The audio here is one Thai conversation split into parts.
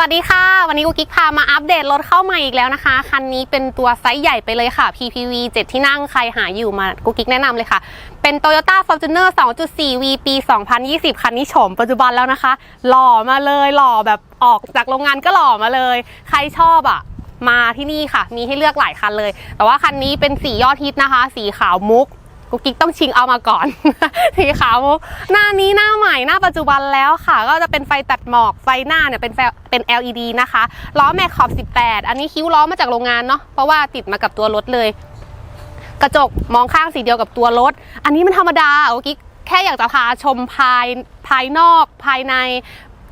วัสดีค่ะ วันนี้กูกิ๊กพามาอัปเดตรถเข้าใหม่อีกแล้วนะคะ คันนี้เป็นตัวไซส์ใหญ่ไปเลยค่ะ PPV 7 ที่นั่งใครหาอยู่มากูกิ๊กแนะนำเลยค่ะ เป็น Toyota Fortuner 2.4 V ปี 2020 คันนี้โฉมปัจจุบันแล้วนะคะ หล่อมาเลยหล่อแบบออกจากโรงงานก็หล่อมาเลย ใครชอบอะมาที่นี่ค่ะ มีให้เลือกหลายคันเลย แต่ว่าคันนี้เป็นสียอดฮิตนะคะ สีขาวมุก กุ๊กกิ๊กต้องชิงเอามาก่อน สีขาวหน้านี้หน้าใหม่หน้าปัจจุบันแล้วค่ะ ก็จะเป็นไฟตัดหมอกไฟหน้าเนี่ยเป็นไฟเป็น LED นะคะล้อแม็กขอบ 18 อันนี้คิ้วล้อมาจากโรงงานเนาะเพราะว่าติดมากับตัวรถเลย กระจกมองข้างสีเดียวกับตัวรถ อันนี้มันธรรมดากุ๊กกิ๊กแค่อยากจะพาชมภายภายนอกภายใน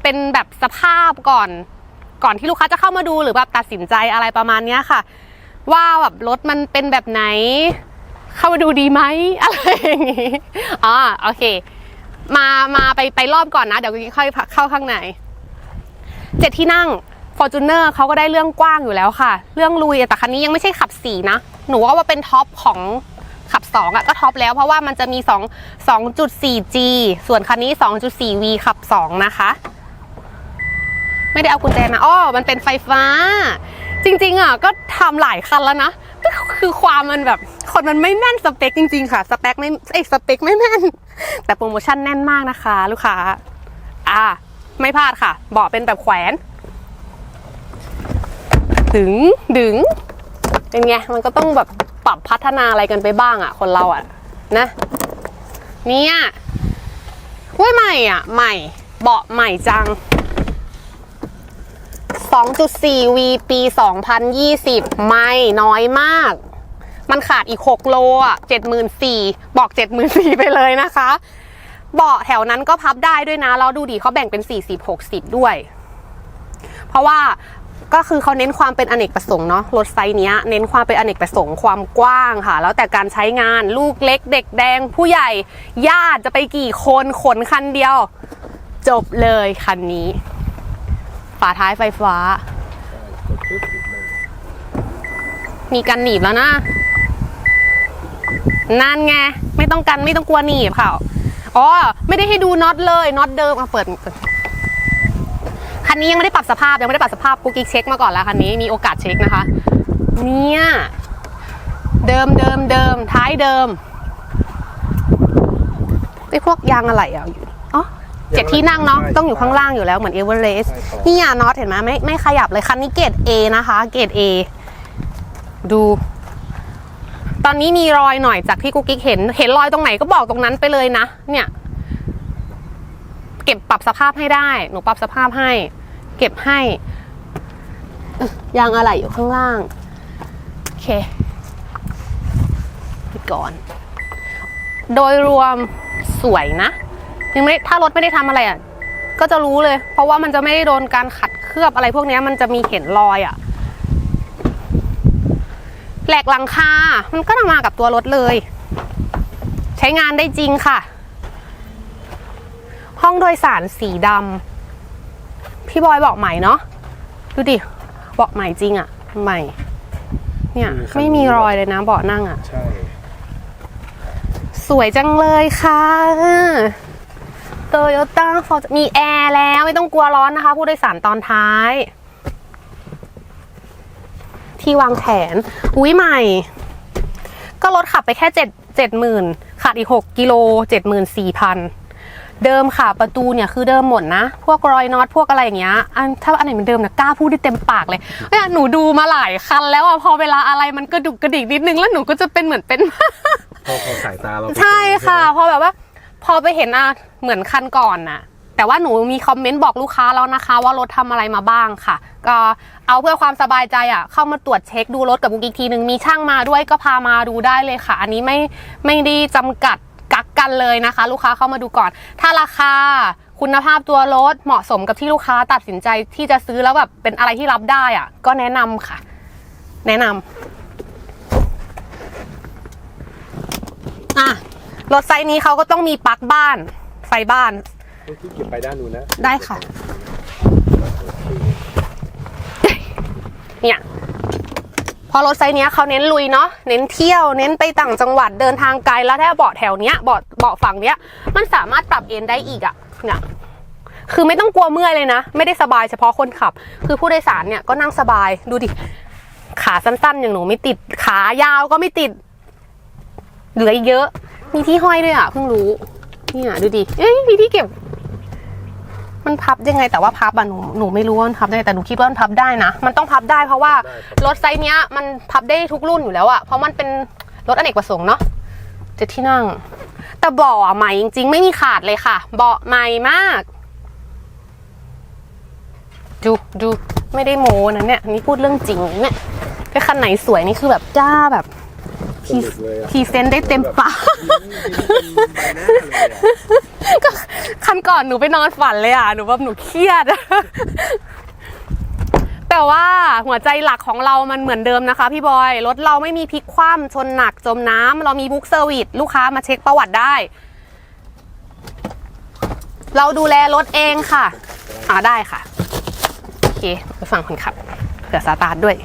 เป็นแบบสภาพก่อนก่อนที่ลูกค้าจะเข้ามาดูหรือแบบตัดสินใจอะไรประมาณนี้ค่ะ ว่าแบบรถมันเป็นแบบไหน เข้ามาดูดีไหมอะไรอย่างงี้อ๋อโอเค มามาไปไปรอบก่อนนะ เดี๋ยวค่อยเข้าข้างในเจ็ดที่นั่ง Fortuner เขาก็ได้เรื่องกว้างอยู่แล้วค่ะ เรื่องลุยแต่คันนี้ยังไม่ใช่ขับสี่นะ หนูว่าว่าเป็นท็อปของขับ2อะก็ท็อปแล้วเพราะว่ามันจะมี 2 2.4G ส่วนคันนี้ 2.4V ขับ 2 นะคะ ไม่ได้เอากุญแจมาอ้อมันเป็นไฟฟ้า จริงๆอะก็ทำหลายคันแล้วนะก็คือความมันแบบคนมันไม่แม่นสเปคจริง ๆ ค่ะสเปคไม่เอ้ยสเปคไม่แม่น แต่โปรโมชั่นแน่นมากนะคะ ลูกค้า อ่า ไม่พลาดค่ะเบาะเป็นแบบแขวนดึงดึงเป็นไงมันก็ต้องแบบปรับพัฒนาอะไรกันไปบ้างอะ คนเราอะ นะ เนี่ยเว้ยใหม่อะ ใหม่เบาะใหม่จัง 2.4 V ปี 2020 ไม่น้อยมาก มันขาดอีก 6 โลอะ74,000บอก 74,000 ไปเลยนะคะ เบาะแถวนั้นก็พับได้ด้วยนะ แล้วดูดิเขาแบ่งเป็น 40-60 ด้วย เพราะว่าก็คือเขาเน้นความเป็นอเนกประสงค์เนาะรถไซส์นี้เน้นความเป็นอเนกประสงค์ความกว้างค่ะ แล้วแต่การใช้งานลูกเล็ก เด็กแดง ผู้ใหญ่ญาติจะไปกี่คนขนคันเดียว จบเลยคันนี้ ฝาท้ายไฟฟ้า มีกันหนีบแล้วนะนั่นไงไม่ต้องกันไม่ต้องกลัวหนีบค่ะอ๋อไม่ได้ให้ดูน็อตเลยน็อตเดิมมาเปิดคันนี้ยังไม่ได้ปรับสภาพยังไม่ได้ปรับสภาพกุ๊กกิ๊กเช็คมาก่อนแล้วคันนี้มีโอกาสเช็คนะคะ เนี่ยเดิมเดิมเดิมท้ายเดิมไอ้พวกยางอะไรอะอยู่อ๋อ เจ็ดที่นั่งเนาะต้องอยู่ข้างล่างอยู่แล้วเหมือนเอเวอเรสต์นี่อะน็อตเห็นไหมไม่ไม่ขยับเลยคันนี้เกรด A นะคะ เกรด A ดู ตอนนี้มีรอยหน่อยจากที่กุ๊กกิ๊กเห็น เห็นรอยตรงไหนก็บอกตรงนั้นไปเลยนะ เนี่ย เก็บปรับสภาพให้ได้ หนูปรับสภาพให้ เก็บให้เอ้ยยางอะไรอยู่ข้างล่าง โอเคปิดก่อน โดยรวมสวยนะ ยังไม่ถ้ารถไม่ได้ทำอะไรอะก็จะรู้เลย เพราะว่ามันจะไม่ได้โดนการขัดเคลือบอะไรพวกเนี้ยมันจะมีเห็นรอยอะแหลกหลังคา มันก็มากับตัวรถเลย ใช้งานได้จริงค่ะ ห้องโดยสารสีดำพี่บอยบอกใหม่เนาะดูดิบอกใหม่จริงอะใหม่ เนี่ย ไม่มีรอยเลยนะเบาะนั่งอะใช่ สวยจังเลยค่ะ โตโยต้าฟอร์มีแอร์แล้วไม่ต้องกลัวร้อนนะคะ ผู้โดยสารตอนท้าย ที่วางแผนอุ้ยใหม่ ก็รถขับไปแค่เจ็ดเจ็ดหมื่นขาดอีกหกกิโลเจ็ดหมื่นสี่พันเดิมค่ะประตูเนี่ยคือเดิมหมดนะ พวกรอยน็อตพวกอะไรอย่างเงี้ยอันถ้าอันไหนมันเดิมนะกล้าพูดได้เต็มปากเลยเนี่ยหนูดูมาหลายคันแล้วอะพอเวลาอะไรมันกระดุกกระดิกนิดนึงแล้วหนูก็จะเป็นเหมือนเป็นพอพอสายตาเราไปใช่เจอค่ะ พอแบบว่า พอไปเห็นอะเหมือนคันก่อนน่ะ แต่ว่าหนูมีคอมเมนต์บอกลูกค้าแล้วนะคะ ว่ารถทำอะไรมาบ้างค่ะ ก็เอาเพื่อความสบายใจอะ เข้ามาตรวจเช็คดูรถกับบุกอีกทีหนึ่งมีช่างมาด้วยก็พามาดูได้เลยค่ะ อันนี้ไม่ไม่ได้จำกัดกักกันเลยนะคะ ลูกค้าเข้ามาดูก่อน ถ้าราคาคุณภาพตัวรถเหมาะสมกับที่ลูกค้าตัดสินใจที่จะซื้อแล้วแบบเป็นอะไรที่รับได้อะ ก็แนะนำค่ะ แนะนำอะ รถไซส์นี้เขาก็ต้องมีปลั๊กบ้าน ไฟบ้านต้องที่เก็บไปด้านนู้นนะ ได้ค่ะ เนี่ยพอรถไซส์เนี้ยเขาเน้นลุยเนาะเน้นเที่ยวเน้นไปต่างจังหวัดเดินทางไกลแล้วถ้าเบาะแถวเนี้ยเบาะเบาะฝั่งเนี้ย มันสามารถปรับเอนได้อีกอะเนี่ยคือไม่ต้องกลัวเมื่อยเลยนะ ไม่ได้สบายเฉพาะคนขับ คือผู้โดยสารเนี่ยก็นั่งสบายดูดิ ขาสั้นๆ อย่างหนูไม่ติดขายาวก็ไม่ติด เหลืออีกเยอะ มีที่ห้อยด้วยอะเพิ่งรู้เนี่ยดูดิเอ้ยมีที่เก็บ มันพับยังไงแต่ว่าพับอะหนูหนูไม่รู้ว่ามันพับได้ไงแต่หนูคิดว่ามันพับได้นะมันต้องพับได้เพราะว่ารถไซส์เนี้ยมันพับได้ทุกรุ่นอยู่แล้วอะเพราะมันเป็นรถอเนกประสงค์เนาะเจ็ดที่นั่ง แต่เบาะอะใหม่จริง ๆ ไม่มีขาดเลยค่ะ เบาะใหม่มากดูดูไม่ได้โม้นะเนี่ยนี่พูดเรื่องจริงเนี่ยไปคันไหนสวยนี่คือแบบจ้าแบบ พรีสนุกเลยอะพรีเซนต์ได้เต็มปากใบหน้าเลยอะก็คันก่อนหนูไปนอนฝันเลยอะ หนูแบบหนูเครียด แต่ว่าหัวใจหลักของเรามันเหมือนเดิมนะคะพี่บอย รถเราไม่มีพลิกคว่ำชนหนักจมน้ำเรามีบุ๊กเซอร์วิสลูกค้ามาเช็คประวัติได้ เราดูแลรถเองค่ะ อ่าได้ค่ะ โอเค ไปฟังคนขับเผื่อสตาร์ทด้วย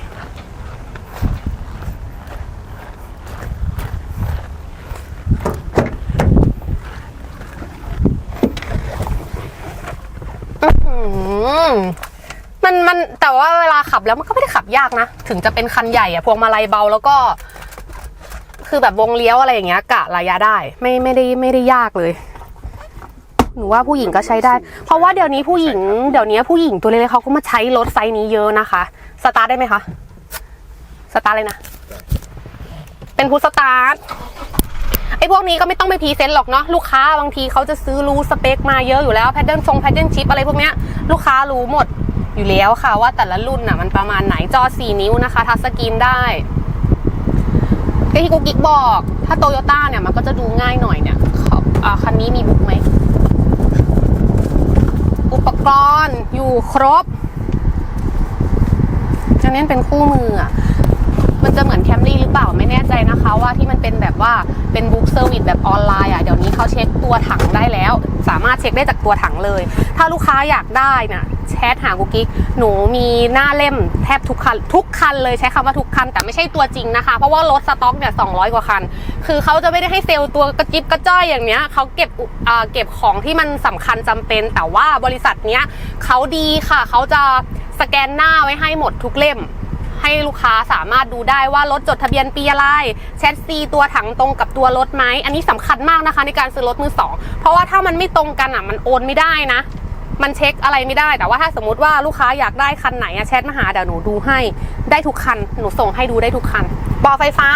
อืมมันมันแต่ว่าเวลาขับแล้วมันก็ไม่ได้ขับยากนะ ถึงจะเป็นคันใหญ่อะพวงมาลัยเบาแล้วก็ คือแบบวงเลี้ยวอะไรอย่างเงี้ยกะระยะได้ ไม่ไม่ได้ไม่ได้ยากเลย หนูว่าผู้หญิงก็ใช้ได้ เพราะว่าเดี๋ยวนี้ผู้หญิงเดี๋ยวนี้ผู้หญิงตัวเล็กๆเขาก็มาใช้รถไซส์นี้เยอะนะคะ สตาร์ทได้ไหมคะ สตาร์ทเลยนะ เป็นพุทสตาร์ท ไอ้พวกนี้ก็ไม่ต้องไปพรีเซนต์หรอกเนาะลูกค้าบางทีเขาจะซื้อรู้สเปคมาเยอะอยู่แล้วแพทเทิร์นทรงแพทเทิร์นชิปอะไรพวกเนี้ยลูกค้ารู้หมดอยู่แล้วค่ะว่าแต่ละรุ่นน่ะมันประมาณไหนจอ 4 นิ้วนะคะ ทัชสกรีนได้ก็ที่กุ๊กกิ๊กบอก ถ้าโตโยต้าเนี่ยมันก็จะดูง่ายหน่อยเนี่ยเขาอ่าคันนี้มีบุ๊กไหม อุปกรณ์อยู่ครบจะเน้นเป็นคู่มืออะ จะเหมือนแคมรี่หรือเปล่าไม่แน่ใจนะคะ ว่าที่มันเป็นแบบว่าเป็นบุ๊กเซอร์วิสแบบออนไลน์อะเดี๋ยวนี้เขาเช็คตัวถังได้แล้ว สามารถเช็คได้จากตัวถังเลย ถ้าลูกค้าอยากได้น่ะแชทหากุ๊กกิ๊กหนูมีหน้าเล่มแทบทุกคันทุกคันเลยใช้คำว่าทุกคัน แต่ไม่ใช่ตัวจริงนะคะ เพราะว่ารถสต็อกเนี่ย200กว่าคัน คือเขาจะไม่ได้ให้เซลล์ตัวกระจิบกระจ้อยอย่างเนี้ยเขาเก็บอ่าเก็บของที่มันสำคัญจำเป็น แต่ว่าบริษัทเนี้ยเขาดีค่ะเขาจะสแกนหน้าไว้ให้หมดทุกเล่ม ให้ลูกค้าสามารถดูได้ว่ารถจดทะเบียนปีอะไรแชทซีตัวถังตรงกับตัวรถไหมอันนี้สำคัญมากนะคะ ในการซื้อรถมือสองเพราะว่าถ้ามันไม่ตรงกันอะมันโอนไม่ได้นะ มันเช็คอะไรไม่ได้ แต่ว่าถ้าสมมติว่าลูกค้าอยากได้คันไหนอะแชทมาหาเดี๋ยวหนูดูให้ได้ทุกคันหนูส่งให้ดูได้ทุกคันบอไฟฟ้า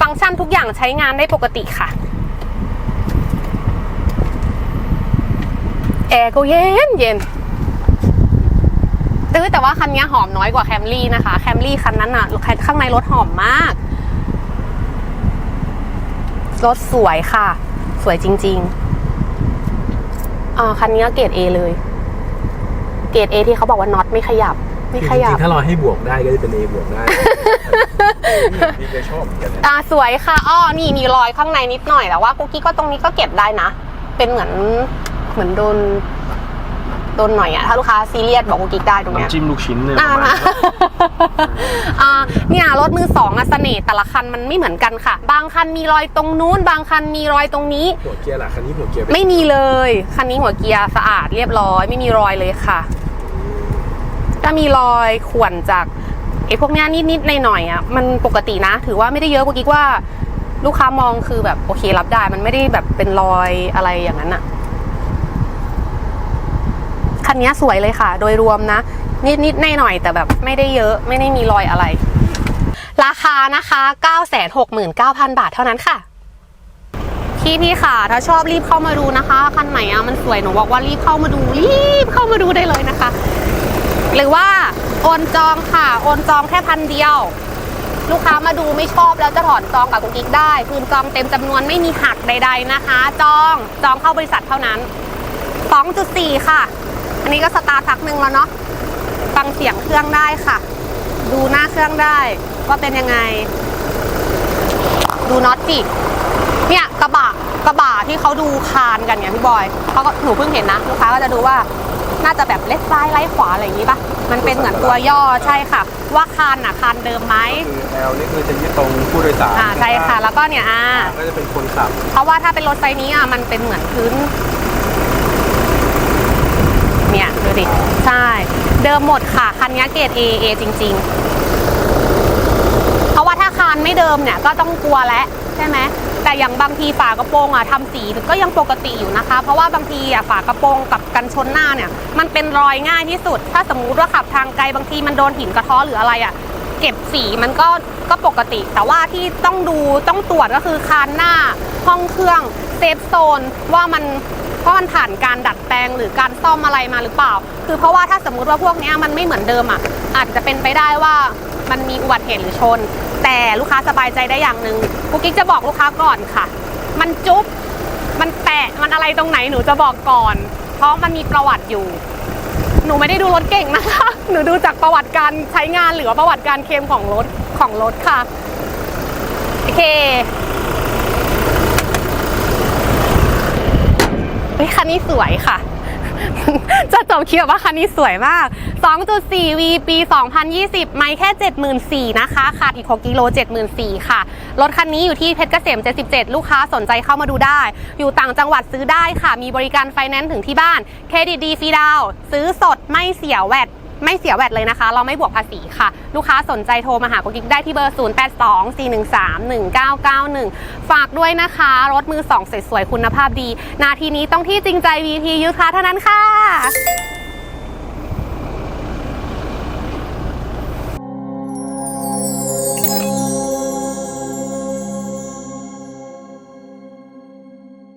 ฟังก์ชันทุกอย่างใช้งานได้ปกติค่ะแอร์ก็เย็นเย็น เออแต่ว่าคันนี้หอมน้อยกว่าแคมรี่นะคะ แคมรี่คันนั้นอะข้างในรถหอมมาก รถสวยค่ะ สวยจริงๆอ่าคันนี้ก็เกรด A เลย เกรด A ที่เขาบอกว่าน็อตไม่ขยับ ไม่ขยัจบริงๆถ้าเราให้บวกได้ก็จะเป็น A บวกได้นี่ก็ชอบเหมือนกันนะอ่าสวยค่ะอ้อนี่มีรอยข้างในนิดหน่อยแต่ว่ากุ๊กกี้ก็ตรงนี้ก็เก็บได้นะ เป็นเหมือนเหมือนโดน โดนหน่อยอะถ้าลูกค้าซีเรียสบอกกุ๊กกิ๊กได้ตรงเนี้ย น้ำจิ้มลูกชิ้นเนี่ยอ่าประมาณนั้นอ่าเนี่ยรถมือสองอะเสน่ห์แต่ละคันมันไม่เหมือนกันค่ะ บางคันมีรอยตรงนู้น บางคันมีรอยตรงนี้ หัวเกียร์ล่ะคันนี้หัวเกียร์เป็นไม่มีเลย คันนี้หัวเกียร์สะอาดเรียบร้อย ไม่มีรอยเลยค่ะถ้ามีรอยข่วนจากไอ้พวกเนี้ยนิดๆหน่อยๆอะมันปกตินะ ถือว่าไม่ได้เยอะกุ๊กกิ๊กว่า ลูกค้ามองคือแบบโอเครับได้ มันไม่ได้แบบเป็นรอยอะไรอย่างนั้นอะ คันนี้สวยเลยค่ะ โดยรวมนะ นิดๆหน่อยๆแต่แบบไม่ได้เยอะไม่ได้มีรอยอะไร ราคานะคะ 969,000 บาทเท่านั้นค่ะพี่พี่ค่ะ ถ้าชอบรีบเข้ามาดูนะคะ คันไหนอะมันสวยหนูบอกว่ารีบเข้ามาดูรีบเข้ามาดูได้เลยนะคะ หรือว่าโอนจองค่ะ โอนจองแค่พันเดียว ลูกค้ามาดูไม่ชอบแล้วจะถอนจองกับกุ๊กกิ๊กได้คืนจองเต็มจำนวนไม่มีหักใด ๆนะคะ จองจองเข้าบริษัทเท่านั้น 2.4 ค่ะ อันนี้ก็สตาร์ทพักหนึ่งแล้วเนาะฟังเสียงเครื่องได้ค่ะ ดูหน้าเครื่องได้ว่าเป็นยังไง ดูน็อตจิเนี่ยกระบะกระบะที่เขาดูคานกันเนี่ยพี่บอยเขาก็หนูเพิ่งเห็นนะลูกค้าก็จะดูว่าน่าจะแบบเล็กซ้ายไล่ขวาอะไรอย่างนี้ปะมันเป็นเหมือนตัวย่อใช่ค่ะ ว่าคานอะคานเดิมไหมคือ L นี่คือจะยึดตรงผู้โดยสารอ่าใช่ค่ะ แล้วก็เนี่ยอ่าก็จะเป็นคนขับ เพราะว่าถ้าเป็นรถไซส์นี้อะมันเป็นเหมือนพื้นน สิ ใช่ เดิมหมดค่ะ คันนี้เกรด A A จริง ๆ เพราะว่าถ้าคานไม่เดิมเนี่ยก็ต้องกลัวแล้วใช่ไหมแต่อย่างบางทีฝากระโปรงอะทำสีก็ยังปกติอยู่นะคะ เพราะว่าบางทีอะฝากระโปรงกับกันชนหน้าเนี่ย มันเป็นรอยง่ายที่สุด ถ้าสมมุติว่าขับทางไกลบางทีมันโดนหินกระท้อหรืออะไรอะเก็บสีมันก็ก็ปกติ แต่ว่าที่ต้องดูต้องตรวจก็คือคานหน้าห้องเครื่องเซฟโซนว่ามัน ว่าะมันผ่านการดัดแปลงหรือการซ่อมอะไรมาหรือเปล่า คือเพราะว่าถ้าสมมุติว่าพวกนี้มันไม่เหมือนเดิมอะอาจจะเป็นไปได้ว่ามันมีอุบัติเหตุหรือชน แต่ลูกค้าสบายใจได้อย่างหนึ่งกุ๊กกิ๊กจะบอกลูกค้าก่อนค่ะ มันจุ๊บมันแปะมันอะไรตรงไหนหนูจะบอกก่อน เพราะมันมีประวัติอยู่ หนูไม่ได้ดูรถเก่งนะคะ หนูดูจากประวัติการใช้งานหรือว่าประวัติการเคลมของรถของรถค่ะโอเค เฮ้ยคันนี้สวยค่ะ จะจบคลิปว่าคันนี้สวยมาก 2.4 V ปี 2020 ไม่แค่ 74,000นะคะ ขาดอีก 6กิโล74,000ค่ะ รถคันนี้อยู่ที่เพชรเกษม 77 ลูกค้าสนใจเข้ามาดูได้ อยู่ต่างจังหวัดซื้อได้ค่ะ มีบริการไฟแนนซ์ถึงที่บ้าน เครดิตดีฟรีดาว ซื้อสดไม่เสียแวด ไม่เสียแวดเลยนะคะ เราไม่บวกภาษีค่ะ ลูกค้าสนใจโทรมาหากุ๊กกิ๊กได้ที่เบอร์ 0824131991 ฝากด้วยนะคะ รถมือสองสวยๆคุณภาพดี นาทีนี้ต้องที่จริงใจ VT ยุทธาเท่านั้นค่ะ